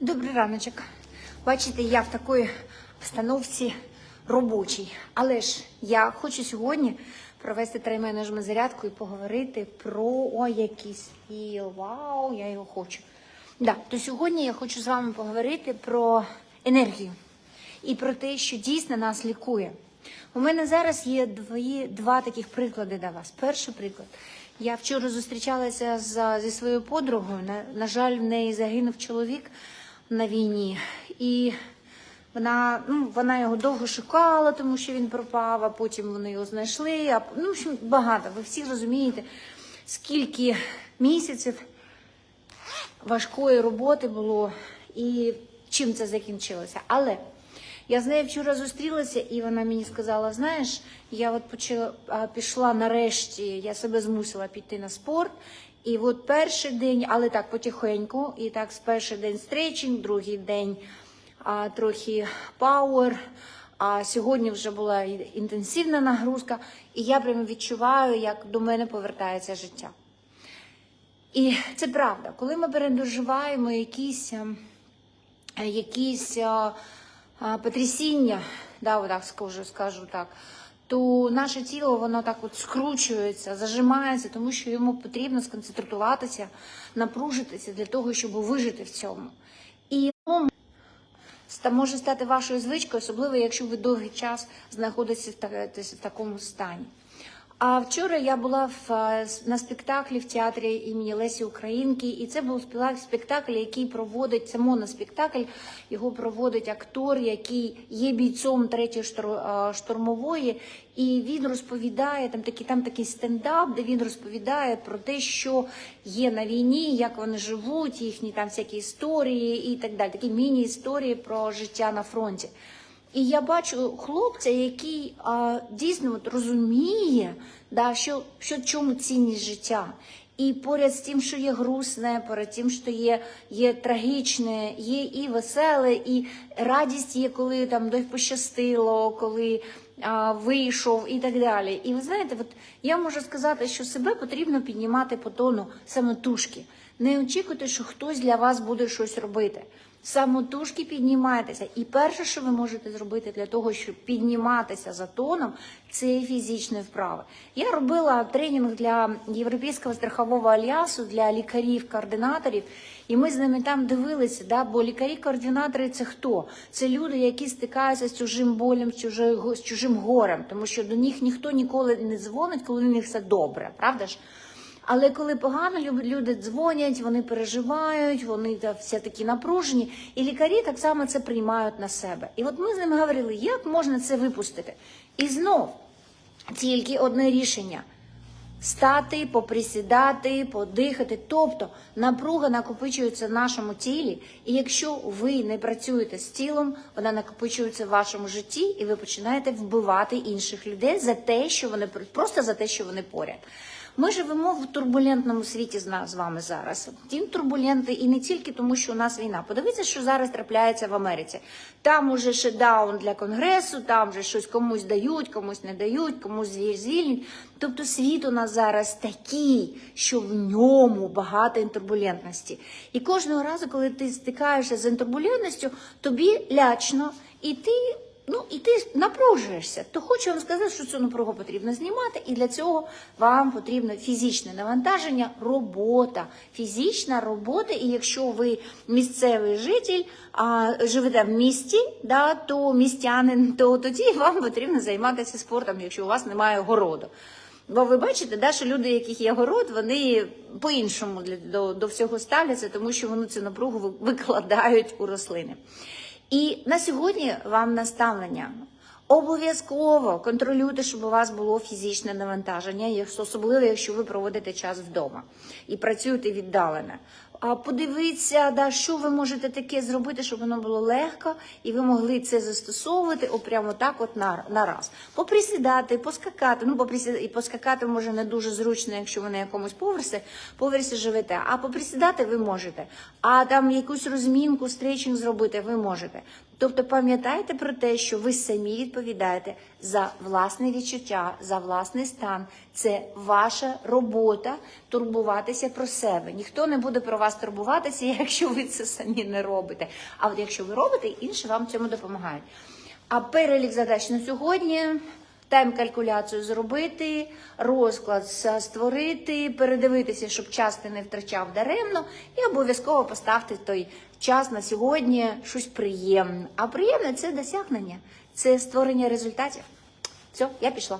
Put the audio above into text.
Добрий раночок. Бачите, я в такій обстановці робочій. Але ж я хочу сьогодні провести трейменеджмент зарядку і поговорити про ой, якийсь філ. Вау, я його хочу. Да, то сьогодні я хочу з вами поговорити про енергію і про те, що дійсно нас лікує. У мене зараз є дві, два таких приклади для вас. Перший приклад. Я вчора зустрічалася з, зі своєю подругою. На, на жаль, в неї загинув чоловік на війні. І вона, ну, вона його довго шукала, тому що він пропав, а потім вони його знайшли. А, ну, в общем, багато. Ви всі розумієте, скільки місяців важкої роботи було і чим це закінчилося. Але я з нею вчора зустрілася, і вона мені сказала: знаєш, я от почала пішла нарешті, я себе змусила піти на спорт. І от перший день, але так потихеньку, і так з перший день стрейчинг, другий день а, трохи пауер. А сьогодні вже була інтенсивна нагрузка, і я прямо відчуваю, як до мене повертається життя. І це правда, коли ми передоживаємо якісь, е, якісь а, а, потрясіння, да, отак скажу, скажу так, то наше тіло воно так от скручується, зажимається, тому що йому потрібно сконцентруватися, напружитися для того, щоб вижити в цьому. І ну, може стати вашою звичкою, особливо якщо ви довгий час та- в такому стані. А вчора я була в, е, на спектаклі в театрі імені Лесі Українки, і це був спектакль, який проводить це моноспектакль. Його проводить актор, який є бійцом третьої е, штурмової, і він розповідає там такий, там такий стендап, де він розповідає про те, що є на війні, як вони живуть, їхні там всякі історії і так далі. Такі міні-історії про життя на фронті. І я бачу хлопця, який а, дійсно от розуміє, да, що, що чому цінність життя. І поряд з тим, що є грустне, поряд тим, що є, є трагічне, є і веселе, і радість є, коли там десь пощастило, коли а, вийшов і так далі. І ви знаєте, от я можу сказати, що себе потрібно піднімати по тону самотужки. Не очікуйте, що хтось для вас буде щось робити. Самотужки піднімайтеся. І перше, що ви можете зробити для того, щоб підніматися за тоном, це фізичні вправи. Я робила тренінг для Європейського страхового альянсу для лікарів-координаторів, і ми з ними там дивилися, да, бо лікарі-координатори це хто? Це люди, які стикаються з чужим болем, з чужим, горем, тому що до них ніхто ніколи не дзвонить, коли у них все добре, правда ж? Але коли погано лю- люди дзвонять, вони переживають, вони все такі напружені, і лікарі так само це приймають на себе. І от ми з ними говорили, як можна це випустити. І знов тільки одне рішення. Стати, поприсідати, подихати. Тобто напруга накопичується в нашому тілі, і якщо ви не працюєте з тілом, вона накопичується в вашому житті, і ви починаєте вбивати інших людей за те, що вони просто за те, що вони поряд. Ми живемо в турбулентному світі з вами зараз. Він турбулентний і не тільки тому, що у нас війна. Подивіться, що зараз трапляється в Америці. Там уже шедаун для конгресу, там вже щось комусь дають, комусь не дають, комусь звіль- звільнять. Тобто світ у нас зараз такий, що в ньому багато турбулентності. І кожного разу, коли ти стикаєшся з турбулентністю, тобі лячно, і ти Ну і ти напружуєшся. То хочу вам сказати, що цю напругу потрібно знімати, і для цього вам потрібно фізичне навантаження, робота, фізична робота. І якщо ви місцевий житель, а живете в місті, да, то містянин, то тоді вам потрібно займатися спортом, якщо у вас немає городу. Бо ви бачите, да, що люди, яких є город, вони по-іншому до, до всього ставляться, тому що вони цю напругу викладають у рослини. І на сьогодні вам наставлення. Обов'язково контролюйте, щоб у вас було фізичне навантаження, особливо якщо ви проводите час вдома і працюєте віддалено. Подивіться, да, що ви можете таке зробити, щоб воно було легко, і ви могли це застосовувати прямо так, от на, на раз. Поприсідати, поскакати. Ну, поприсідати, поскакати може не дуже зручно, якщо ви на якомусь поверсі, поверсі живете. А поприсідати ви можете. А там якусь розмінку, стрейчинг зробити ви можете. Тобто пам'ятайте про те, що ви самі відповідаєте за власне відчуття, за власний стан. Це ваша робота турбуватися про себе. Ніхто не буде про вас турбуватися, якщо ви це самі не робите. А от якщо ви робите, інші вам цьому допомагають. А перелік задач на сьогодні. Тайм-калькуляцію зробити, розклад створити, передивитися, щоб час ти не втрачав даремно, і обов'язково поставити той час на сьогодні щось приємне. А приємне це досягнення, це створення результатів. Все, я пішла.